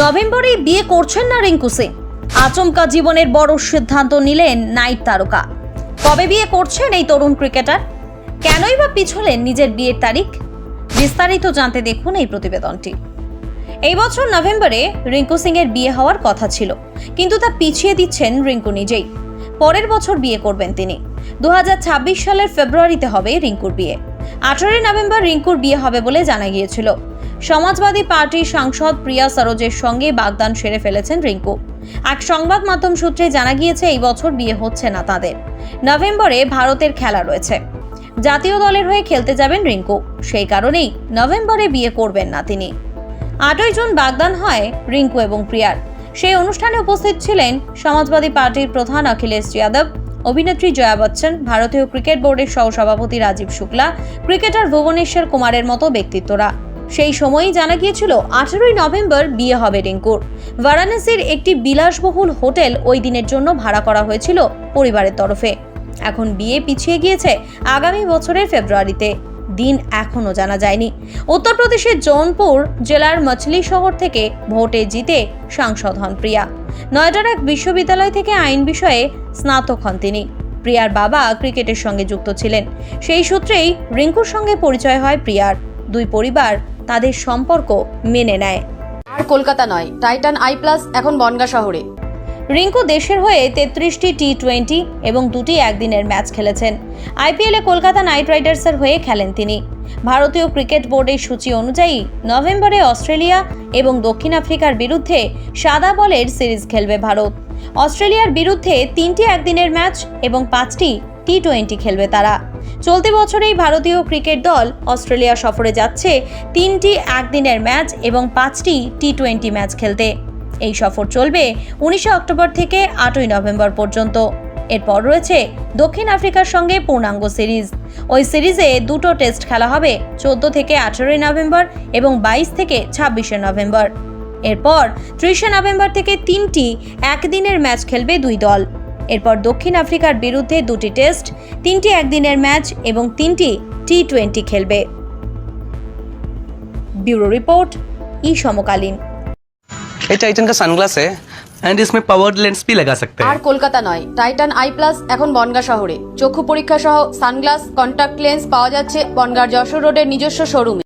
নভেম্বরেই বিয়ে করছেন না রিঙ্কু সিং। আচমকা জীবনের বড় সিদ্ধান্ত নিলেন নাইট তারকা। কবে বিয়ে করছেন এই তরুণ ক্রিকেটার? কেনই বা পিছলেন নিজের বিয়ের তারিখ? বিস্তারিত জানতে দেখুন এই প্রতিবেদনটি। এই বছর নভেম্বরে রিঙ্কু সিং এর বিয়ে হওয়ার কথা ছিল, কিন্তু তা পিছিয়ে দিচ্ছেন রিঙ্কু নিজেই। পরের বছর বিয়ে করবেন তিনি। দু হাজার ছাব্বিশ সালের ফেব্রুয়ারিতে হবে রিঙ্কুর বিয়ে। আঠারোই নভেম্বর রিঙ্কুর বিয়ে হবে বলে জানা গিয়েছিল। সমাজবাদী পার্টির সাংসদ প্রিয়া সরোজের সঙ্গে বাগদান সেরে ফেলেছেন রিঙ্কু। এক সংবাদ মাধ্যম সূত্রে জানা গিয়েছে, এই বছর বিয়ে হচ্ছে না তাদের। নভেম্বরে ভারতের খেলা রয়েছে। জাতীয় দলের হয়ে খেলতে যাবেন রিঙ্কু। সেই কারণেই নভেম্বরে বিয়ে করবেন না তিনি। আটই জুন বাগদান হয় রিঙ্কু এবং প্রিয়ার। সেই অনুষ্ঠানে উপস্থিত ছিলেন সমাজবাদী পার্টির প্রধান অখিলেশ যাদব, অভিনেত্রী জয়া বচ্চন, ভারতীয় ক্রিকেট বোর্ডের সহসভাপতি রাজীব শুক্লা, ক্রিকেটার ভুবনেশ্বর কুমারের মতো ব্যক্তিত্বরা। সেই সময়ই জানা গিয়েছিল, আঠেরোই নভেম্বর বিয়ে হবে রিঙ্কুর। বারাণসীর একটি বিলাসবহুল হোটেল ওই দিনের জন্য ভাড়া করা হয়েছিল পরিবারের তরফে। এখন বিয়ে পিছিয়ে গিয়েছে আগামী বছরের ফেব্রুয়ারিতে। দিন এখনও জানা যায়নি। উত্তরপ্রদেশের জৌনপুর জেলার মছলি শহর থেকে ভোটে জিতে সাংসদ হন প্রিয়া। নয়ডার এক বিশ্ববিদ্যালয় থেকে আইন বিষয়ে স্নাতক হন তিনি। প্রিয়ার বাবা ক্রিকেটের সঙ্গে যুক্ত ছিলেন। সেই সূত্রেই রিঙ্কুর সঙ্গে পরিচয় হয় প্রিয়ার। দুই পরিবার তাদের সম্পর্ক মেনে নেয়। আর কলকাতা নয় টাইটান আই প্লাস এখন বনগা শহরে। রিঙ্কু দেশের হয়ে তেত্রিশটি টি টোয়েন্টি এবং দুটি একদিনের ম্যাচ খেলেছেন। আইপিএলে কলকাতা নাইট রাইডার্সের হয়ে খেলেন তিনি। ভারতীয় ক্রিকেট বোর্ডের সূচি অনুযায়ী নভেম্বরে অস্ট্রেলিয়া এবং দক্ষিণ আফ্রিকার বিরুদ্ধে সাদা বলের সিরিজ খেলবে ভারত। অস্ট্রেলিয়ার বিরুদ্ধে তিনটি একদিনের ম্যাচ এবং পাঁচটি টি টোয়েন্টি খেলবে তারা। চলতি বছরেই ভারতীয় ক্রিকেট দল অস্ট্রেলিয়া সফরে যাচ্ছে তিনটি একদিনের ম্যাচ এবং পাঁচটি টি টোয়েন্টি ম্যাচ খেলতে। এই সফর চলবে উনিশে অক্টোবর থেকে আটই নভেম্বর পর্যন্ত। এরপর রয়েছে দক্ষিণ আফ্রিকার সঙ্গে পূর্ণাঙ্গ সিরিজ। ওই সিরিজে দুটো টেস্ট খেলা হবে, চোদ্দ থেকে আঠেরোই নভেম্বর এবং বাইশ থেকে ছাব্বিশে নভেম্বর। এরপর ত্রিশে নভেম্বর থেকে তিনটি একদিনের ম্যাচ খেলবে দুই দল। এরপর দক্ষিণ আফ্রিকার বিরুদ্ধে দুটি টেস্ট তিনটি একদিনের ম্যাচ এবং তিনটি টি টোয়েন্টি খেলবে ব্যুরো রিপোর্ট ই সমকালীন ये टाइटन का सनग्लास है एंड इसमें पावर्ड लेंस भी लगा सकते আর हैं কলকাতা নয় টাইটান আই প্লাস এখন বনগা শহরে চক্ষু পরীক্ষা সহ সানগ্লাস কন্টাক্ট লেন্স পাওয়া যাচ্ছে বনগার যশোর রোডের নিজস্ব শোরুমে